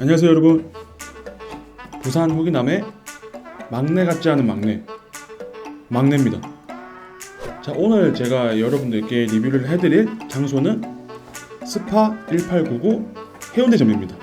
안녕하세요 여러분. 부산 후기남의 막내 같지 않은 막내. 막내입니다. 자 오늘 제가 여러분들께 리뷰를 해드릴 장소는 스파 1899 해운대점입니다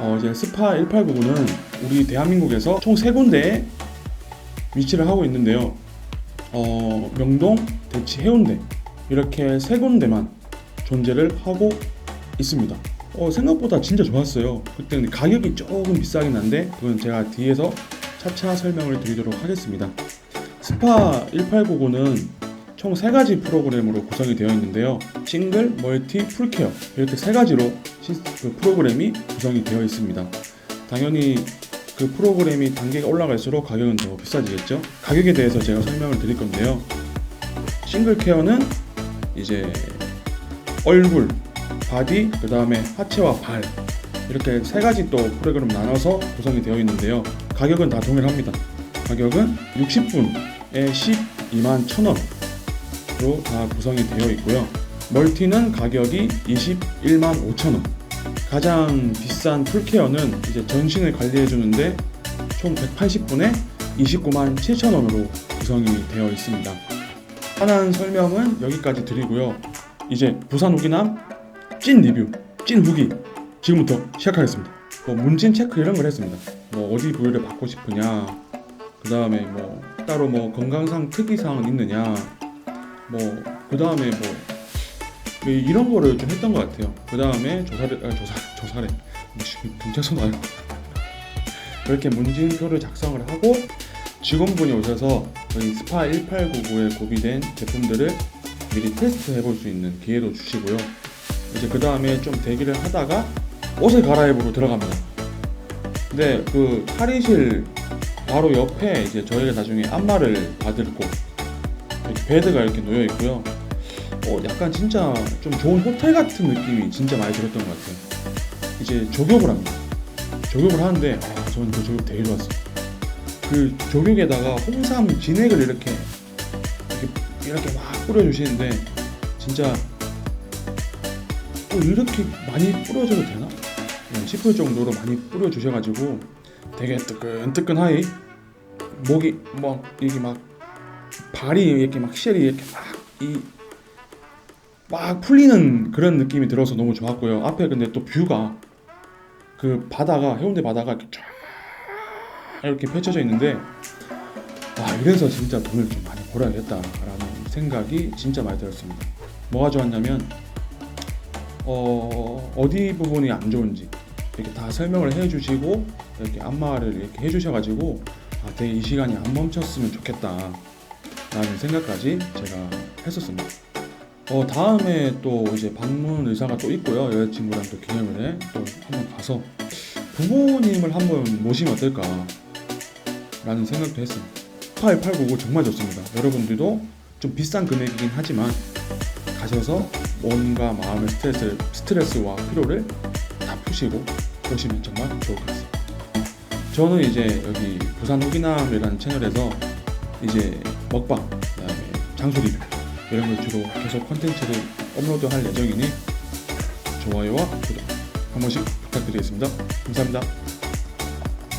어, 이제 스파 1899는 우리 대한민국에서 총 세 군데에 위치를 하고 있는데요. 어, 명동, 대치, 해운대 이렇게 세 군데만 존재를 하고 있습니다. 어, 생각보다 진짜 좋았어요. 그때는 가격이 조금 비싸긴 한데 그건 제가 뒤에서 차차 설명을 드리도록 하겠습니다. 스파 1899는 총세 가지 프로그램으로 구성이 되어 있는데요. 싱글, 멀티, 풀케어 이렇게 세 가지로 시- 그 프로그램이 구성이 되어 있습니다. 당연히 그 프로그램이 단계가 올라갈수록 가격은 더 비싸지겠죠. 가격에 대해서 제가 설명을 드릴 건데요. 싱글 케어는 이제 얼굴, 바디, 그 다음에 하체와 발 이렇게 세 가지 또 프로그램 나눠서 구성이 되어 있는데요. 가격은 다 동일합니다. 가격은 60분에 12만 1,000원 으로 다 구성이 되어 있고요. 멀티는 가격이 21만 5천 원. 가장 비싼 풀케어는 이제 전신을 관리해 주는데 총 180분에 29만 7천 원으로 구성이 되어 있습니다. 편한 설명은 여기까지 드리고요. 이제 부산 후기남 찐 리뷰, 찐 후기 지금부터 시작하겠습니다. 뭐 문진 체크 이런 걸 했습니다. 뭐 어디 부위를 받고 싶으냐, 그 다음에 뭐 따로 뭐 건강상 특이사항은 있느냐, 뭐 그 다음에 뭐뭐 이런 거를 좀 했던 것 같아요. 그 다음에 조사를 아, 조사 조사래 뭐 씨, 경찰서 나요. 그렇게 문진표를 작성을 하고 직원분이 오셔서 저희 스파 1899에 구비된 제품들을 미리 테스트 해볼 수 있는 기회도 주시고요. 이제 그 다음에 좀 대기를 하다가 옷을 갈아입으러 들어갑니다. 근데 그 탈의실 바로 옆에 이제 저희가 나중에 안마를 받을 곳 이렇게 베드가 이렇게 놓여 있고요. 어, 약간 진짜 좀 좋은 호텔 같은 느낌이 진짜 많이 들었던 것 같아요. 이제 조격을 합니다. 조격을 하는데 아, 저는 그 조격 되게 좋았어요. 그 조격에다가 홍삼 진액을 이렇게 이렇게, 이렇게 막 뿌려주시는데 진짜 어, 이렇게 많이 뿌려줘도 되나? 네, 싶을 정도로 많이 뿌려주셔가지고 되게 뜨끈뜨끈하이 목이 막 이게 막 발이 이렇게 막 쉘이 이렇게 막이 막 풀리는 그런 느낌이 들어서 너무 좋았고요. 앞에 근데 또 뷰가 그 바다가 해운대 바다가 이렇게 쫙 이렇게 펼쳐져 있는데 아 이래서 진짜 돈을 좀 많이 벌어야겠다라는 생각이 진짜 많이 들었습니다. 뭐가 좋았냐면 어 어디 부분이 안 좋은지 이렇게 다 설명을 해주시고 이렇게 안마를 이렇게 해주셔가지고 아 되게 이 시간이 안 멈췄으면 좋겠다 라는 생각까지 제가 했었습니다. 어 다음에 또 이제 방문 의사가 또 있고요. 여자친구랑 또 기념을 해또 한번 가서 부모님을 한번 모시면 어떨까 라는 생각도 했습니다. 8899 정말 좋습니다. 여러분들도 좀 비싼 금액이긴 하지만 가셔서 온갖 마음의 스트레스, 스트레스와 피로를 다 푸시고 오시면 정말 좋을 것 같습니다. 저는 이제 여기 부산 후기남이라는 채널에서 이제 먹방 그다음에 장소 리뷰 이런 걸 주로 계속 컨텐츠를 업로드할 예정이니 좋아요와 구독 한 번씩 부탁드리겠습니다. 감사합니다.